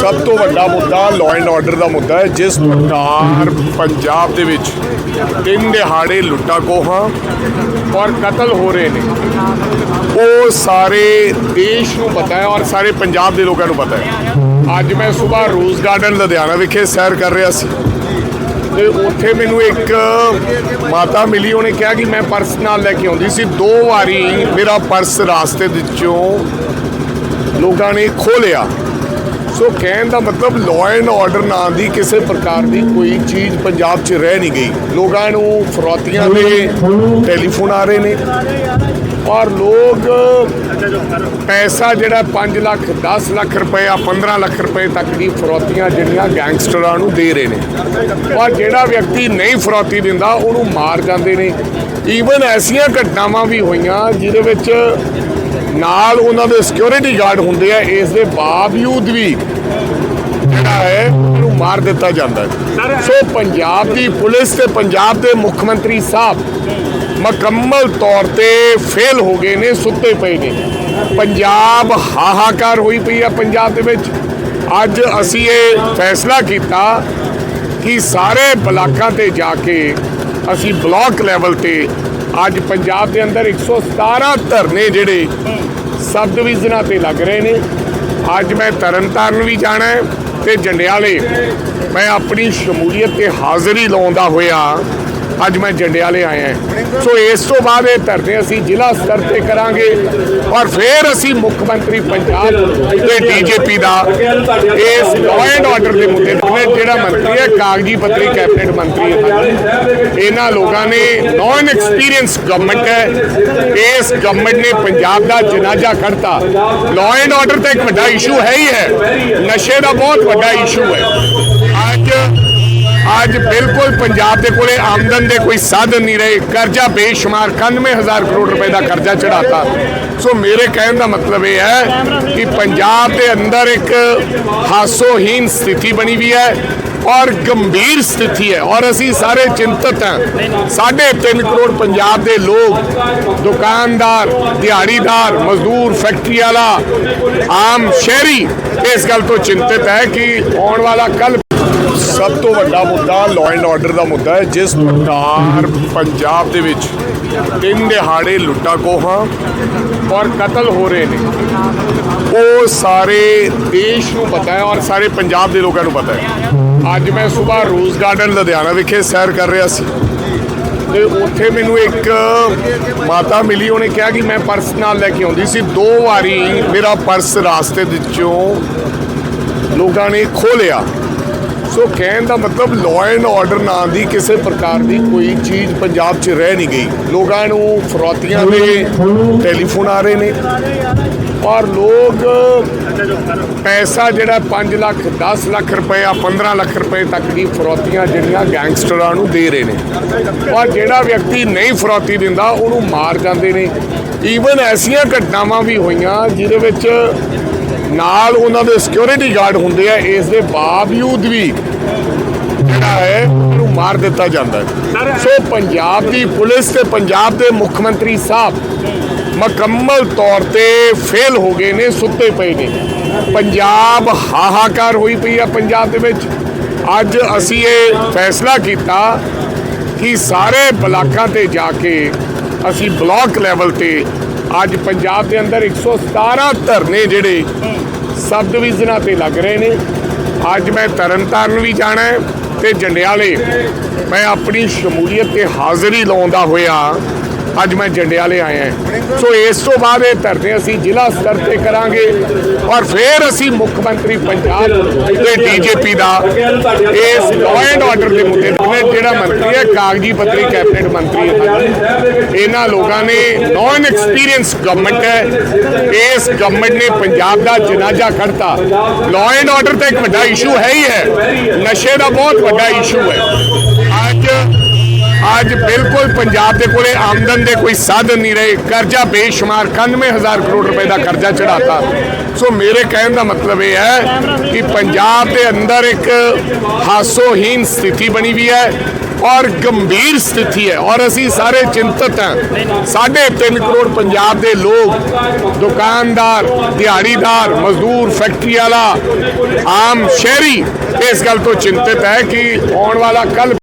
ਸਭ ਤੋਂ ਵੱਡਾ ਮੁੱਦਾ ਲਾਅ ਐਂਡ ਆਰਡਰ ਦਾ ਮੁੱਦਾ ਹੈ, ਜਿਸ ਪ੍ਰਕਾਰ ਪੰਜਾਬ ਦੇ ਵਿੱਚ ਤਿੰਨ ਦਿਹਾੜੇ ਲੁੱਟਾਂ ਖੋਹਾਂ ਔਰ ਕਤਲ ਹੋ ਰਹੇ ਨੇ। ਉਹ ਸਾਰੇ ਦੇਸ਼ ਨੂੰ ਪਤਾ ਹੈ ਔਰ ਸਾਰੇ ਪੰਜਾਬ ਦੇ ਲੋਕਾਂ ਨੂੰ ਪਤਾ ਹੈ। ਅੱਜ ਮੈਂ ਸਵੇਰ ਰੋਜ਼ ਗਾਰਡਨ ਲੁਧਿਆਣਾ ਵਿਖੇ ਸੈਰ ਕਰ ਰਿਹਾ ਸੀ। ਤੇ ਉੱਥੇ ਮੈਨੂੰ ਇੱਕ ਮਾਤਾ ਮਿਲੀ, ਉਹਨੇ ਕਿਹਾ ਕਿ ਮੈਂ ਪਰਸ ਨਾਲ ਲੈ ਕੇ ਆਉਂਦੀ ਸੀ। ਦੋ ਵਾਰੀ ਮੇਰਾ ਪਰਸ ਰਾਸਤੇ ਵਿੱਚੋਂ ਲੋਕਾਂ ਨੇ ਖੋਹ ਲਿਆ। ਸੋ ਕਹਿਣ ਦਾ ਮਤਲਬ ਲਾਅ ਐਂਡ ਆਰਡਰ ਨਾਂ ਦੀ ਕਿਸੇ ਪ੍ਰਕਾਰ ਦੀ ਕੋਈ ਚੀਜ਼ ਪੰਜਾਬ 'ਚ ਰਹਿ ਨਹੀਂ ਗਈ। ਲੋਕਾਂ ਨੂੰ ਫਰੋਤੀਆਂ ਦੇ ਟੈਲੀਫੋਨ ਆ ਰਹੇ ਨੇ। ਔਰ ਲੋਕ ਪੈਸਾ ਜਿਹੜਾ 5 ਲੱਖ 10 ਲੱਖ ਰੁਪਏ ਆ 15 ਲੱਖ ਰੁਪਏ ਤੱਕ ਦੀ ਫਰੋਤੀਆਂ ਜਿਹੜੀਆਂ ਗੈਂਗਸਟਰਾਂ ਨੂੰ ਦੇ ਰਹੇ ਨੇ। ਔਰ ਜਿਹੜਾ ਵਿਅਕਤੀ ਨਹੀਂ ਫਰੋਤੀ ਦਿੰਦਾ, ਉਹਨੂੰ ਮਾਰ ਜਾਂਦੇ ਨੇ। ਈਵਨ ਐਸੀਆਂ ਘਟਨਾਵਾਂ ਵੀ ਹੋਈਆਂ, ਜਿਹਦੇ ਵਿੱਚ ਨਾਲ ਉਹਨਾਂ ਦੇ ਸਿਕਿਉਰਿਟੀ ਗਾਰਡ ਹੁੰਦੇ ਆ, ਇਸ ਦੇ ਬਾਵਜੂਦ ਵੀ ਜਿਹੜਾ ਹੈ ਉਹਨੂੰ ਮਾਰ ਦਿੱਤਾ ਜਾਂਦਾ ਹੈ। ਸੋ ਪੰਜਾਬ ਦੀ ਪੁਲਿਸ ਤੇ ਪੰਜਾਬ ਦੇ ਮੁੱਖ ਮੰਤਰੀ ਸਾਹਿਬ ਮੁਕੰਮਲ ਤੌਰ ਤੇ ਫੇਲ ਹੋ ਗਏ ਨੇ, ਸੁੱਤੇ ਪਏ ਨੇ। ਪੰਜਾਬ ਹਾਹਾਕਾਰ ਹੋਈ ਪਈ ਆ ਪੰਜਾਬ ਦੇ ਵਿੱਚ। ਅੱਜ ਅਸੀਂ ਇਹ ਫੈਸਲਾ ਕੀਤਾ ਕਿ ਸਾਰੇ ਬਲਾਕਾਂ ਤੇ ਜਾ ਕੇ ਅਸੀਂ ਬਲਾਕ ਲੈਵਲ ਤੇ ਅੱਜ ਪੰਜਾਬ ਦੇ ਅੰਦਰ 117 ਧਰਨੇ ਜਿਹੜੇ ਸਬ ਡਿਵੀਜ਼ਨਾਂ ਤੇ ਲੱਗ ਰਹੇ ਨੇ। ਅੱਜ ਮੈਂ ਤਰਨਤਾਰਨ ਵੀ ਜਾਣਾ ਹੈ ਤੇ ਜੰਡਿਆਲੇ। ਮੈਂ ਆਪਣੀ ਸ਼ਮੂਲੀਅਤ ਤੇ ਹਾਜ਼ਰੀ ਲਾਉਂਦਾ ਹੋਇਆ ਅੱਜ ਮੈਂ ਜੰਡਿਆਲੇ ਆਇਆ ਹਾਂ। ਸੋ ਇਸ ਤੋਂ ਬਾਅਦ ਇਹ ਧਰਨੇ ਅਸੀਂ ਜ਼ਿਲ੍ਹਾ ਸਤਰ ਤੇ ਕਰਾਂਗੇ ਔਰ ਫਿਰ ਅਸੀਂ ਮੁੱਖ ਮੰਤਰੀ ਪੰਜਾਬ ਤੇ ਡੀਜੀਪੀ ਦਾ ਇਸ ਲਾਅ ਐਂਡ ਆਰਡਰ ਦੇ ਮੁੱਦੇ ਤੇ ਜਿਹੜਾ ਮੰਤਰੀ ਹੈ, ਕਾਗਜੀ ਪੱਤਰੀ, ਕੈਬਨਿਟ ਮੰਤਰੀ ਹੈ ਇਹਨਾਂ ਲੋਕਾਂ ਨੇ ਨੌਨ ਐਕਸਪੀਰੀਅੰਸ ਗਵਰਨਮੈਂਟ ਹੈ। ਇਸ ਗਵਰਨਮੈਂਟ ਨੇ ਪੰਜਾਬ ਦਾ ਜਨਾਜ਼ਾ ਕੱਢਤਾ। ਲਾਅ ਐਂਡ ਆਰਡਰ ਤਾਂ ਇੱਕ ਵੱਡਾ ਇਸ਼ੂ ਹੈ ਹੀ ਹੈ। ਨਸ਼ੇ ਦਾ ਬਹੁਤ ਵੱਡਾ ਇਸ਼ੂ ਹੈ। ਅੱਜ ਬਿਲਕੁਲ ਪੰਜਾਬ ਦੇ ਕੋਲੇ ਆਮਦਨ ਦੇ ਕੋਈ ਸਾਧਨ ਨਹੀਂ ਰਹੇ। ਕਰਜ਼ਾ ਬੇਸ਼ੁਮਾਰ 91000 ਕਰੋੜ ਰੁਪਏ ਦਾ ਕਰਜ਼ਾ ਚੜਾਤਾ ਸੋ ਮੇਰੇ ਕਹਿਣ ਦਾ ਮਤਲਬ ਇਹ ਹੈ ਕਿ ਪੰਜਾਬ ਦੇ ਅੰਦਰ ਇੱਕ ਹਾਸੋਹੀਨ ਸਥਿਤੀ ਬਣੀ ਵੀ ਹੈ ਔਰ ਗੰਭੀਰ ਸਥਿਤੀ ਹੈ ਔਰ ਅਸੀਂ ਸਾਰੇ ਚਿੰਤਤ ਹਾਂ। ਸਾਢੇ ਤਿੰਨ ਕਰੋੜ ਪੰਜਾਬ ਦੇ ਲੋਕ, ਦੁਕਾਨਦਾਰ, ਦਿਹਾੜੀਦਾਰ, ਮਜ਼ਦੂਰ, ਫੈਕਟਰੀ ਵਾਲਾ, ਆਮ ਸ਼ਹਿਰੀ ਇਸ ਗੱਲ ਤੋਂ ਚਿੰਤਤ ਹੈ ਕਿ ਆਉਣ ਵਾਲਾ ਕੱਲ ਸਭ ਤੋਂ ਵੱਡਾ ਮੁੱਦਾ ਲਾਅ ਐਂਡ ਆਰਡਰ ਦਾ ਮੁੱਦਾ ਹੈ, ਜਿਸ ਪ੍ਰਕਾਰ ਪੰਜਾਬ ਦੇ ਵਿੱਚ ਤਿੰਨ ਦਿਹਾੜੇ ਲੁੱਟਾਂ ਖੋਹਾਂ ਔਰ ਕਤਲ ਹੋ ਰਹੇ ਨੇ। ਉਹ ਸਾਰੇ ਦੇਸ਼ ਨੂੰ ਪਤਾ ਹੈ ਔਰ ਸਾਰੇ ਪੰਜਾਬ ਦੇ ਲੋਕਾਂ ਨੂੰ ਪਤਾ ਹੈ। ਅੱਜ ਮੈਂ ਸਵੇਰ ਰੋਜ਼ ਗਾਰਡਨ ਲੁਧਿਆਣਾ ਵਿਖੇ ਸੈਰ ਕਰ ਰਿਹਾ ਸੀ। ਤੇ ਉੱਥੇ ਮੈਨੂੰ ਇੱਕ ਮਾਤਾ ਮਿਲੀ, ਉਹਨੇ ਕਿਹਾ ਕਿ ਮੈਂ ਪਰਸ ਨਾਲ ਲੈ ਕੇ ਆਉਂਦੀ ਸੀ। ਦੋ ਵਾਰੀ ਮੇਰਾ ਪਰਸ ਰਾਸਤੇ ਵਿੱਚੋਂ ਲੋਕਾਂ ਨੇ ਖੋਹ ਲਿਆ। ਸੋ ਕਹਿਣ ਦਾ ਮਤਲਬ ਲਾਅ ਐਂਡ ਆਰਡਰ ਨਾਂ ਦੀ ਕਿਸੇ ਪ੍ਰਕਾਰ ਦੀ ਕੋਈ ਚੀਜ਼ ਪੰਜਾਬ 'ਚ ਰਹਿ ਨਹੀਂ ਗਈ। ਲੋਕਾਂ ਨੂੰ ਫਰੋਤੀਆਂ ਦੇ ਟੈਲੀਫੋਨ ਆ ਰਹੇ ਨੇ। ਔਰ ਲੋਕ ਪੈਸਾ ਜਿਹੜਾ 5 ਲੱਖ 10 ਲੱਖ ਰੁਪਏ ਆ 15 ਲੱਖ ਰੁਪਏ ਤੱਕ ਦੀ ਫਰੋਤੀਆਂ ਜਿਹੜੀਆਂ ਗੈਂਗਸਟਰਾਂ ਨੂੰ ਦੇ ਰਹੇ ਨੇ। ਔਰ ਜਿਹੜਾ ਵਿਅਕਤੀ ਨਹੀਂ ਫਰੋਤੀ ਦਿੰਦਾ, ਉਹਨੂੰ ਮਾਰ ਜਾਂਦੇ ਨੇ। ਈਵਨ ਐਸੀਆਂ ਘਟਨਾਵਾਂ ਵੀ ਹੋਈਆਂ, ਜਿਹਦੇ ਵਿੱਚ ਨਾਲ ਉਹਨਾਂ ਦੇ ਸਿਕਿਉਰਿਟੀ ਗਾਰਡ ਹੁੰਦੇ ਆ ਇਸ ਦੇ ਬਾਵਜੂਦ ਵੀ ਜਿਹੜਾ ਹੈ ਉਹਨੂੰ ਮਾਰ ਦਿੱਤਾ ਜਾਂਦਾ ਹੈ। ਸੋ ਪੰਜਾਬ ਦੀ ਪੁਲਿਸ ਤੇ ਪੰਜਾਬ ਦੇ ਮੁੱਖ ਮੰਤਰੀ ਸਾਹਿਬ ਮੁਕੰਮਲ ਤੌਰ ਤੇ ਫੇਲ ਹੋ ਗਏ ਨੇ ਸੁੱਤੇ ਪਏ ਨੇ। ਪੰਜਾਬ ਹਾਹਾਕਾਰ ਹੋਈ ਪਈ ਆ ਪੰਜਾਬ ਦੇ ਵਿੱਚ। ਅੱਜ ਅਸੀਂ ਇਹ ਫੈਸਲਾ ਕੀਤਾ ਕਿ ਸਾਰੇ ਬਲਾਕਾਂ ਤੇ ਜਾ ਕੇ ਅਸੀਂ ਬਲਾਕ ਲੈਵਲ ਤੇ ਅੱਜ ਪੰਜਾਬ ਦੇ ਅੰਦਰ 117 ਧਰਨੇ ਜਿਹੜੇ ਸਬ ਡਿਵੀਜ਼ਨਾਂ ਤੇ ਲੱਗ ਰਹੇ ਨੇ। ਅੱਜ ਮੈਂ ਤਰਨਤਾਰਨ ਵੀ ਜਾਣਾ ਹੈ ਤੇ ਜੰਡਿਆਲੇ ਮੈਂ ਆਪਣੀ ਸ਼ਮੂਲੀਅਤ ਤੇ ਹਾਜ਼ਰੀ ਲਾਉਂਦਾ ਹੋਇਆ ਅੱਜ ਮੈਂ ਜੰਡਿਆਲੇ ਆਇਆ ਹਾਂ। ਸੋ ਇਸ ਤੋਂ ਬਾਅਦ ਇਹ ਧਰਨੇ ਅਸੀਂ ਜ਼ਿਲ੍ਹਾ ਸਤਰ ਤੇ ਕਰਾਂਗੇ ਔਰ ਫਿਰ ਅਸੀਂ ਮੁੱਖ ਮੰਤਰੀ ਪੰਜਾਬ ਤੇ ਡੀਜੀਪੀ ਦਾ ਇਸ ਲਾਅ ਐਂਡ ਆਰਡਰ ਦੇ ਮੁੱਦੇ ਤੇ ਜਿਹੜਾ ਮੰਤਰੀ ਹੈ, ਕਾਗਜੀ ਪੱਤਰੀ, ਕੈਬਨਿਟ ਮੰਤਰੀ ਹੈ ਇਹਨਾਂ ਲੋਕਾਂ ਨੇ ਨੌਨ ਐਕਸਪੀਰੀਅੰਸ ਗਵਰਨਮੈਂਟ ਹੈ। ਇਸ ਗਵਰਨਮੈਂਟ ਨੇ ਪੰਜਾਬ ਦਾ ਜਨਾਜ਼ਾ ਕੱਢਤਾ। ਲਾਅ ਐਂਡ ਆਰਡਰ ਤਾਂ ਇੱਕ ਵੱਡਾ ਇਸ਼ੂ ਹੈ ਹੀ ਹੈ। ਨਸ਼ੇ ਦਾ ਬਹੁਤ ਵੱਡਾ ਇਸ਼ੂ ਹੈ। ਅੱਜ ਅੱਜ ਬਿਲਕੁਲ ਪੰਜਾਬ ਦੇ ਕੋਲੇ ਆਮਦਨ ਦੇ ਕੋਈ ਸਾਧਨ ਨਹੀਂ ਰਹੇ। ਕਰਜ਼ਾ ਬੇਸ਼ੁਮਾਰ 91000 ਕਰੋੜ ਰੁਪਏ ਦਾ ਕਰਜ਼ਾ ਚੜਾਤਾ ਸੋ ਮੇਰੇ ਕਹਿਣ ਦਾ ਮਤਲਬ ਇਹ ਹੈ ਕਿ ਪੰਜਾਬ ਦੇ ਅੰਦਰ ਇੱਕ ਹਾਸੋਹੀਨ ਸਥਿਤੀ ਬਣੀ ਵੀ ਹੈ ਔਰ ਗੰਭੀਰ ਸਥਿਤੀ ਹੈ ਔਰ ਅਸੀਂ ਸਾਰੇ ਚਿੰਤਤ ਹਾਂ। ਸਾਢੇ 3 ਕਰੋੜ ਪੰਜਾਬ ਦੇ ਲੋਕ, ਦੁਕਾਨਦਾਰ, ਦਿਹਾੜੀਦਾਰ, ਮਜ਼ਦੂਰ, ਫੈਕਟਰੀ ਵਾਲਾ, ਆਮ ਸ਼ਹਿਰੀ ਇਸ ਗੱਲ ਤੋਂ ਚਿੰਤਤ ਹੈ ਕਿ ਆਉਣ ਵਾਲਾ ਕੱਲ